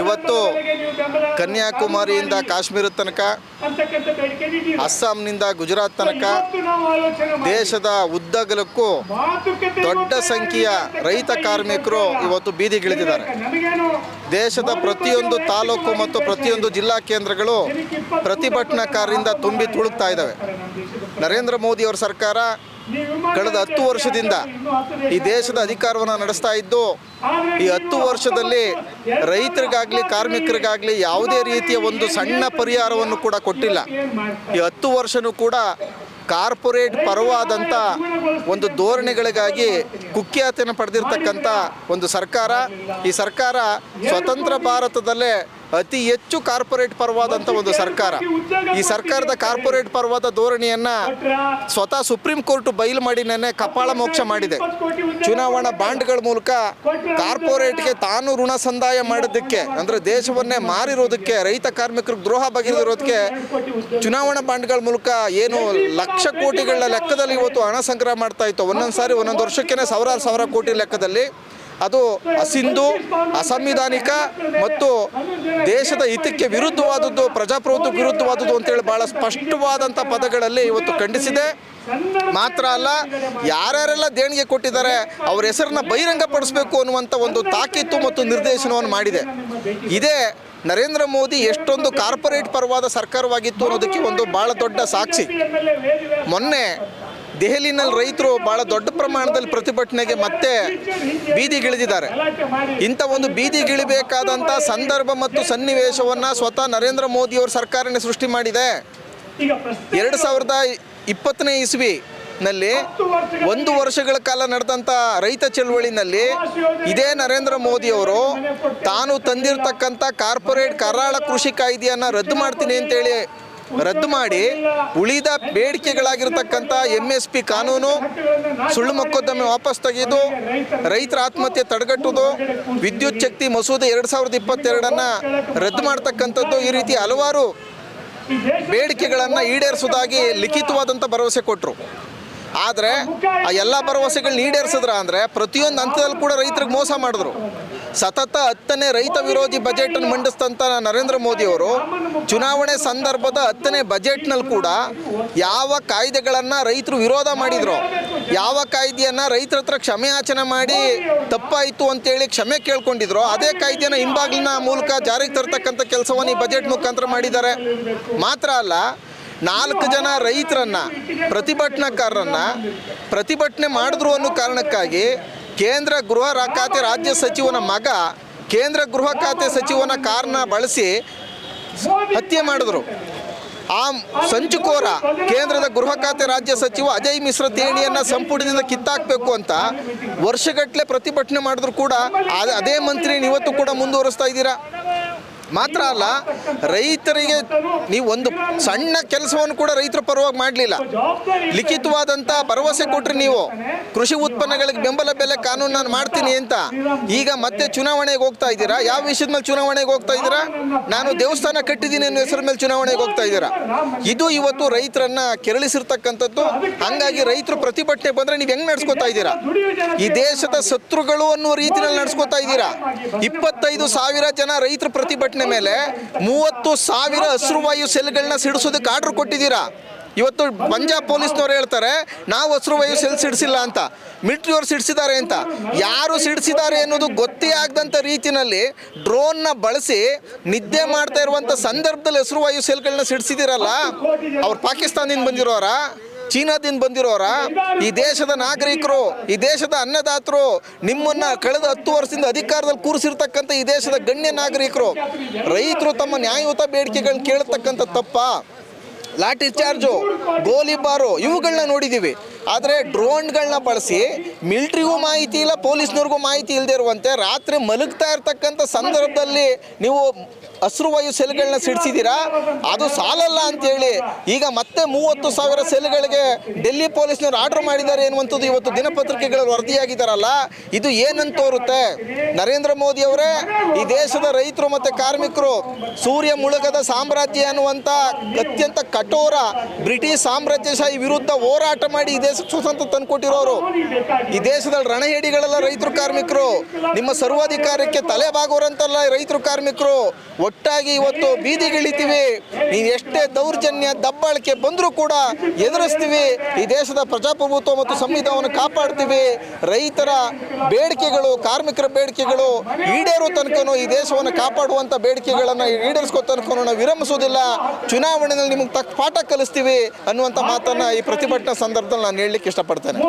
ಇವತ್ತು ಕನ್ಯಾಕುಮಾರಿಯಿಂದ ಕಾಶ್ಮೀರ ತನಕ ಅಸ್ಸಾಂನಿಂದ ಗುಜರಾತ್ ತನಕ ದೇಶದ ಉದ್ದಗಲಕ್ಕೂ ದೊಡ್ಡ ಸಂಖ್ಯೆಯ ರೈತ ಕಾರ್ಮಿಕರು ಇವತ್ತು ಬೀದಿಗಿಳಿದಿದ್ದಾರೆ ದೇಶದ ಪ್ರತಿಯೊಂದು ತಾಲೂಕು ಮತ್ತು ಪ್ರತಿಯೊಂದು ಜಿಲ್ಲಾ ಕೇಂದ್ರಗಳು ಪ್ರತಿಭಟನಾಕಾರರಿಂದ ತುಂಬಿ ತುಳುಕ್ತಾ ಇದ್ದಾವೆ. ನರೇಂದ್ರ ಮೋದಿಯವರ ಸರ್ಕಾರ ಕಳೆದ ಹತ್ತು ವರ್ಷದಿಂದ ಈ ದೇಶದ ಅಧಿಕಾರವನ್ನು ನಡೆಸ್ತಾ ಇದ್ದು ಈ ಹತ್ತು ವರ್ಷದಲ್ಲಿ ರೈತರಿಗಾಗಲಿ ಕಾರ್ಮಿಕರಿಗಾಗಲಿ ಯಾವುದೇ ರೀತಿಯ ಒಂದು ಸಣ್ಣ ಪರಿಹಾರವನ್ನು ಕೂಡ ಕೊಟ್ಟಿಲ್ಲ. ಈ ಹತ್ತು ವರ್ಷನೂ ಕೂಡ ಕಾರ್ಪೊರೇಟ್ ಪರವಾದಂಥ ಒಂದು ಧೋರಣೆಗಳಿಗಾಗಿ ಕುಖ್ಯಾತಿಯನ್ನು ಪಡೆದಿರ್ತಕ್ಕಂಥ ಒಂದು ಸರ್ಕಾರ. ಈ ಸರ್ಕಾರ ಸ್ವತಂತ್ರ ಭಾರತದಲ್ಲೇ ಅತಿ ಹೆಚ್ಚು ಕಾರ್ಪೊರೇಟ್ ಪರವಾದಂಥ ಒಂದು ಸರ್ಕಾರ. ಈ ಸರ್ಕಾರದ ಕಾರ್ಪೊರೇಟ್ ಪರವಾದ ಧೋರಣೆಯನ್ನು ಸ್ವತಃ ಸುಪ್ರೀಂ ಕೋರ್ಟ್ ಬಯಲು ಮಾಡಿ ನೆನ್ನೆ ಕಪಾಳ ಮೋಕ್ಷ ಮಾಡಿದೆ. ಚುನಾವಣಾ ಬಾಂಡ್ಗಳ ಮೂಲಕ ಕಾರ್ಪೊರೇಟ್ಗೆ ತಾನು ಋಣ ಸಂದಾಯ ಮಾಡೋದಕ್ಕೆ ಅಂದರೆ ದೇಶವನ್ನೇ ಮಾರಿರೋದಕ್ಕೆ, ರೈತ ಕಾರ್ಮಿಕರಿಗೆ ದ್ರೋಹ ಬಗೆದಿರೋದಕ್ಕೆ ಚುನಾವಣಾ ಬಾಂಡ್ಗಳ ಮೂಲಕ ಏನು ಲಕ್ಷ ಕೋಟಿಗಳ ಲೆಕ್ಕದಲ್ಲಿ ಇವತ್ತು ಹಣ ಸಂಗ್ರಹ ಮಾಡ್ತಾ ಇತ್ತು. ಒಂದೊಂದು ಸಾರಿ ಒಂದೊಂದು ವರ್ಷಕ್ಕೆ ಸಾವಿರಾರು ಸಾವಿರ ಕೋಟಿ ಲೆಕ್ಕದಲ್ಲಿ ಅದು ಅಸಿಂಧು, ಅಸಂವಿಧಾನಿಕ ಮತ್ತು ದೇಶದ ಹಿತಕ್ಕೆ ವಿರುದ್ಧವಾದದ್ದು ಪ್ರಜಾಪ್ರಭುತ್ವ ವಿರುದ್ಧವಾದದ್ದು ಅಂತೇಳಿ ಭಾಳ ಸ್ಪಷ್ಟವಾದಂಥ ಪದಗಳಲ್ಲಿ ಇವತ್ತು ಖಂಡಿಸಿದೆ. ಮಾತ್ರ ಅಲ್ಲ, ಯಾರ್ಯಾರೆಲ್ಲ ದೇಣಿಗೆ ಕೊಟ್ಟಿದ್ದಾರೆ, ಅವ್ರ ಹೆಸರನ್ನ ಬಹಿರಂಗಪಡಿಸಬೇಕು ಅನ್ನುವಂಥ ಒಂದು ತಾಕೀತು ಮತ್ತು ನಿರ್ದೇಶನವನ್ನು ಮಾಡಿದೆ. ಇದೇ ನರೇಂದ್ರ ಮೋದಿ ಎಷ್ಟೊಂದು ಕಾರ್ಪೊರೇಟ್ ಪರವಾದ ಸರ್ಕಾರವಾಗಿತ್ತು ಅನ್ನೋದಕ್ಕೆ ಒಂದು ಭಾಳ ದೊಡ್ಡ ಸಾಕ್ಷಿ. ಮೊನ್ನೆ ದೆಹಲಿನಲ್ಲಿ ರೈತರು ಬಹಳ ದೊಡ್ಡ ಪ್ರಮಾಣದಲ್ಲಿ ಪ್ರತಿಭಟನೆಗೆ ಮತ್ತೆ ಬೀದಿಗಿಳಿದಿದ್ದಾರೆ ಇಂಥ ಒಂದು ಬೀದಿಗಿಳಿಬೇಕಾದಂಥ ಸಂದರ್ಭ ಮತ್ತು ಸನ್ನಿವೇಶವನ್ನು ಸ್ವತಃ ನರೇಂದ್ರ ಮೋದಿಯವರ ಸರ್ಕಾರನೇ ಸೃಷ್ಟಿ ಮಾಡಿದೆ. ಎರಡು ಸಾವಿರದ ಇಪ್ಪತ್ತನೇ ಇಸ್ವಿ ನಲ್ಲಿ ಒಂದು ವರ್ಷಗಳ ಕಾಲ ನಡೆದಂಥ ರೈತ ಚಳವಳಿನಲ್ಲಿ ಇದೇ ನರೇಂದ್ರ ಮೋದಿಯವರು ತಾನು ತಂದಿರತಕ್ಕಂಥ ಕಾರ್ಪೊರೇಟ್ ಕರಾಳ ಕೃಷಿ ಕಾಯ್ದೆಯನ್ನು ರದ್ದು ಮಾಡ್ತೀನಿ ಅಂತೇಳಿ ರದ್ದು ಮಾಡಿ ಉಳಿದ ಬೇಡಿಕೆಗಳಾಗಿರ್ತಕ್ಕಂಥ ಎಂ ಎಸ್ ಪಿ ಕಾನೂನು ಸುಳ್ಳು ಮೊಕದ್ದಮೆ ವಾಪಸ್ ತೆಗೆದು ರೈತರ ಆತ್ಮಹತ್ಯೆ ತಡೆಗಟ್ಟುವುದು, ವಿದ್ಯುತ್ ಶಕ್ತಿ ಮಸೂದೆ ಎರಡು ಸಾವಿರದ ಇಪ್ಪತ್ತೆರಡನ್ನು ರದ್ದು ಮಾಡ್ತಕ್ಕಂಥದ್ದು ಈ ರೀತಿ ಹಲವಾರು ಬೇಡಿಕೆಗಳನ್ನು ಈಡೇರಿಸೋದಾಗಿ ಲಿಖಿತವಾದಂಥ ಭರವಸೆ ಕೊಟ್ಟರು ಆದರೆ ಆ ಎಲ್ಲ ಭರವಸೆಗಳನ್ನ ಈಡೇರಿಸಿದ್ರ ಅಂದರೆ ಪ್ರತಿಯೊಂದು ಹಂತದಲ್ಲಿ ಕೂಡ ರೈತರಿಗೆ ಮೋಸ ಮಾಡಿದ್ರು. ಸತತ ಹತ್ತನೇ ರೈತ ವಿರೋಧಿ ಬಜೆಟನ್ನು ಮಂಡಿಸ್ತಂಥ ನರೇಂದ್ರ ಮೋದಿಯವರು, ಚುನಾವಣೆ ಸಂದರ್ಭದ ಹತ್ತನೇ ಬಜೆಟ್ನಲ್ಲಿ ಕೂಡ ಯಾವ ಕಾಯ್ದೆಗಳನ್ನು ರೈತರು ವಿರೋಧ ಮಾಡಿದ್ರು, ಯಾವ ಕಾಯ್ದೆಯನ್ನು ರೈತರ ಹತ್ರ ಕ್ಷಮೆಯಾಚನೆ ಮಾಡಿ ತಪ್ಪಾಯಿತು ಅಂತೇಳಿ ಕ್ಷಮೆ ಕೇಳ್ಕೊಂಡಿದ್ರು, ಅದೇ ಕಾಯ್ದೆನ ಹಿಂಬಾಗಿಲಿನ ಮೂಲಕ ಜಾರಿಗೆ ತರ್ತಕ್ಕಂಥ ಕೆಲಸವನ್ನು ಈ ಬಜೆಟ್ ಮುಖಾಂತರ ಮಾಡಿದ್ದಾರೆ. ಮಾತ್ರ ಅಲ್ಲ, ನಾಲ್ಕು ಜನ ರೈತರನ್ನ, ಪ್ರತಿಭಟನಾಕಾರರನ್ನ ಪ್ರತಿಭಟನೆ ಮಾಡಿದ್ರು ಅನ್ನೋ ಕಾರಣಕ್ಕಾಗಿ ಕೇಂದ್ರ ಗೃಹ ಖಾತೆ ರಾಜ್ಯ ಸಚಿವನ ಮಗ, ಕೇಂದ್ರ ಗೃಹ ಖಾತೆ ಸಚಿವನ ಕಾರ್ನ ಬಳಸಿ ಹತ್ಯೆ ಮಾಡಿದ್ರು. ಆ ಸಂಚುಕೋರ ಕೇಂದ್ರದ ಗೃಹ ಖಾತೆ ರಾಜ್ಯ ಸಚಿವ ಅಜಯ್ ಮಿಶ್ರ ತೇಣಿಯನ್ನು ಸಂಪುಟದಿಂದ ಕಿತ್ತಾಕಬೇಕು ಅಂತ ವರ್ಷಗಟ್ಟಲೆ ಪ್ರತಿಭಟನೆ ಮಾಡಿದ್ರು ಕೂಡ. ಅದ್- ಮಂತ್ರಿನ ಇವತ್ತು ಕೂಡ ಮುಂದುವರಿಸ್ತಾ ಇದ್ದೀರಾ? ಮಾತ್ರ ಅಲ್ಲ, ರೈತರಿಗೆ ನೀವು ಒಂದು ಸಣ್ಣ ಕೆಲಸವನ್ನು ಕೂಡ ರೈತರ ಪರವಾಗಿ ಮಾಡಲಿಲ್ಲ. ಲಿಖಿತವಾದಂಥ ಭರವಸೆ ಕೊಟ್ರಿ ನೀವು. ಕೃಷಿ ಉತ್ಪನ್ನಗಳಿಗೆ ಬೆಂಬಲ ಬೆಲೆ ಕಾನೂನು ನಾನು ಮಾಡ್ತೀನಿ ಅಂತ. ಈಗ ಮತ್ತೆ ಚುನಾವಣೆಗೆ ಹೋಗ್ತಾ ಇದ್ದೀರಾ? ಯಾವ ವಿಷಯದ ಮೇಲೆ ಚುನಾವಣೆಗೆ ಹೋಗ್ತಾ ಇದ್ದೀರಾ? ನಾನು ದೇವಸ್ಥಾನ ಕಟ್ಟಿದ್ದೀನಿ ಅನ್ನೋ ಹೆಸರ ಮೇಲೆ ಚುನಾವಣೆಗೆ ಹೋಗ್ತಾ ಇದ್ದೀರಾ? ಇದು ಇವತ್ತು ರೈತರನ್ನ ಕೆರಳಿಸಿರ್ತಕ್ಕಂಥದ್ದು. ಹಂಗಾಗಿ ರೈತರು ಪ್ರತಿಭಟನೆ ಬಂದ್ರೆ ನೀವು ಹೆಂಗ್ ನಡ್ಸ್ಕೊತಾ ಇದ್ದೀರಾ? ಈ ದೇಶದ ಶತ್ರುಗಳು ಅನ್ನುವ ರೀತಿಯಲ್ಲಿ ನಡ್ಸ್ಕೊತಾ ಇದ್ದೀರಾ? ಇಪ್ಪತ್ತೈದು ಸಾವಿರ ಜನ ರೈತರು ಪ್ರತಿಭಟನೆ ಮೇಲೆ ಮೂವತ್ತು ಸಾವಿರ ಹಸಿರುವಾಯು ಸೆಲ್ಗಳನ್ನ ಸಿಡಿಸೋದಕ್ಕೆ ಆರ್ಡರ್ ಕೊಟ್ಟಿದ್ದೀರಾ? ಇವತ್ತು ಪಂಜಾಬ್ ಪೊಲೀಸ್ನವ್ರು ಹೇಳ್ತಾರೆ, ನಾವು ಹಸಿರುವಾಯು ಸೆಲ್ ಸಿಡಿಸಿಲ್ಲ ಅಂತ. ಮಿಲಿಟ್ರಿಯವ್ರು ಸಿಡಿಸಿದ್ದಾರೆ ಅಂತ. ಯಾರು ಸಿಡಿಸಿದ್ದಾರೆ ಅನ್ನೋದು ಗೊತ್ತೇ ಆಗದಂಥ ರೀತಿಯಲ್ಲಿ ಡ್ರೋನ್ನ ಬಳಸಿ ನಿದ್ದೆ ಮಾಡ್ತಾ ಇರುವಂಥ ಸಂದರ್ಭದಲ್ಲಿ ಹಸಿರುವಾಯು ಸೆಲ್ಗಳನ್ನ ಸಿಡಿಸಿದಿರಲ್ಲ ಅವ್ರು ಪಾಕಿಸ್ತಾನದಿಂದ ಬಂದಿರೋರ? ಚೀನಾದಿಂದ ಬಂದಿರೋರ, ಈ ದೇಶದ ನಾಗರಿಕರು, ಈ ದೇಶದ ಅನ್ನದಾತರು ನಿಮ್ಮನ್ನ ಕಳೆದ ಹತ್ತು ವರ್ಷದಿಂದ ಅಧಿಕಾರದಲ್ಲಿ ಕೂರಿಸಿರ್ತಕ್ಕಂಥ ಈ ದೇಶದ ಗಣ್ಯ ನಾಗರಿಕರು, ರೈತರು ತಮ್ಮ ನ್ಯಾಯಯುತ ಬೇಡಿಕೆಗಳನ್ನ ಕೇಳತಕ್ಕಂಥ ತಪ್ಪ. ಲಾಠಿ ಚಾರ್ಜು, ಗೋಲಿಬಾರು, ಇವುಗಳನ್ನ ನೋಡಿದ್ದೀವಿ ಆದರೆ ಡ್ರೋನ್ಗಳನ್ನ ಬಳಸಿ ಮಿಲ್ಟ್ರಿಗೂ ಮಾಹಿತಿ ಇಲ್ಲ, ಪೊಲೀಸ್ನವ್ರಿಗೂ ಮಾಹಿತಿ ಇಲ್ಲದೆ ಇರುವಂತೆ ರಾತ್ರಿ ಮಲಗ್ತಾ ಇರ್ತಕ್ಕಂಥ ಸಂದರ್ಭದಲ್ಲಿ ನೀವು ಹಸಿರುವಾಯು ಸೆಲ್ಗಳನ್ನ ಸಿಡಿಸಿದ್ದೀರಾ ಅದು ಸಾಲಲ್ಲ ಅಂತೇಳಿ. ಈಗ ಮತ್ತೆ ಮೂವತ್ತು ಸಾವಿರ ಸೆಲ್ಗಳಿಗೆ ಡೆಲ್ಲಿ ಪೊಲೀಸ್ನವ್ರು ಆರ್ಡರ್ ಮಾಡಿದ್ದಾರೆ ಎನ್ನುವಂಥದ್ದು ಇವತ್ತು ದಿನಪತ್ರಿಕೆಗಳಲ್ಲಿ ವರದಿಯಾಗಿದ್ದಾರಲ್ಲ, ಇದು ಏನಂತ ತೋರುತ್ತೆ? ನರೇಂದ್ರ ಮೋದಿ ಅವರೇ, ಈ ದೇಶದ ರೈತರು ಮತ್ತು ಕಾರ್ಮಿಕರು, ಸೂರ್ಯ ಮುಳುಗದ ಸಾಮ್ರಾಜ್ಯ ಅನ್ನುವಂಥ ಅತ್ಯಂತ ಕಠೋರ ಬ್ರಿಟಿಷ್ ಸಾಮ್ರಾಜ್ಯಶಾಹಿ ವಿರುದ್ಧ ಹೋರಾಟ ಮಾಡಿ ಈ ದೇಶಕ್ಕೆ ಸ್ವತಂತ್ರ ತಂದುಕೊಟ್ಟಿರೋರು. ಈ ದೇಶದಲ್ಲಿ ರಣಹೇಡಿಗಳೆಲ್ಲ ರೈತರು ಕಾರ್ಮಿಕರು. ನಿಮ್ಮ ಸರ್ವಾಧಿಕಾರಕ್ಕೆ ತಲೆ ಬಾಗೋರಂತಲ್ಲ ರೈತರು ಕಾರ್ಮಿಕರು. ಒಟ್ಟಾಗಿ ಇವತ್ತು ಬೀದಿಗಿಳಿತೀವಿ. ನೀವು ಎಷ್ಟೇ ದೌರ್ಜನ್ಯ, ದಬ್ಬಾಳಿಕೆ ಬಂದರೂ ಕೂಡ ಎದುರಿಸ್ತೀವಿ. ಈ ದೇಶದ ಪ್ರಜಾಪ್ರಭುತ್ವ ಮತ್ತು ಸಂವಿಧಾನವನ್ನು ಕಾಪಾಡ್ತೀವಿ. ರೈತರ ಬೇಡಿಕೆಗಳು, ಕಾರ್ಮಿಕರ ಬೇಡಿಕೆಗಳು ಈಡೇರೋ ತನಕನೂ ಈ ದೇಶವನ್ನು ಕಾಪಾಡುವಂಥ ಬೇಡಿಕೆಗಳನ್ನು ಈಡೇರಿಸ್ಕೋ ತನಕ ನಾವು ವಿರಮಿಸೋದಿಲ್ಲ ಚುನಾವಣೆಯಲ್ಲಿ ನಿಮಗೆ ತಕ್ಕ ಪಾಠ ಕಲಿಸ್ತೀವಿ ಅನ್ನುವಂಥ ಮಾತನ್ನು ಈ ಪ್ರತಿಭಟನಾ ಸಂದರ್ಭದಲ್ಲಿ ನಾನು ಹೇಳಲಿಕ್ಕೆ ಇಷ್ಟಪಡ್ತೇನೆ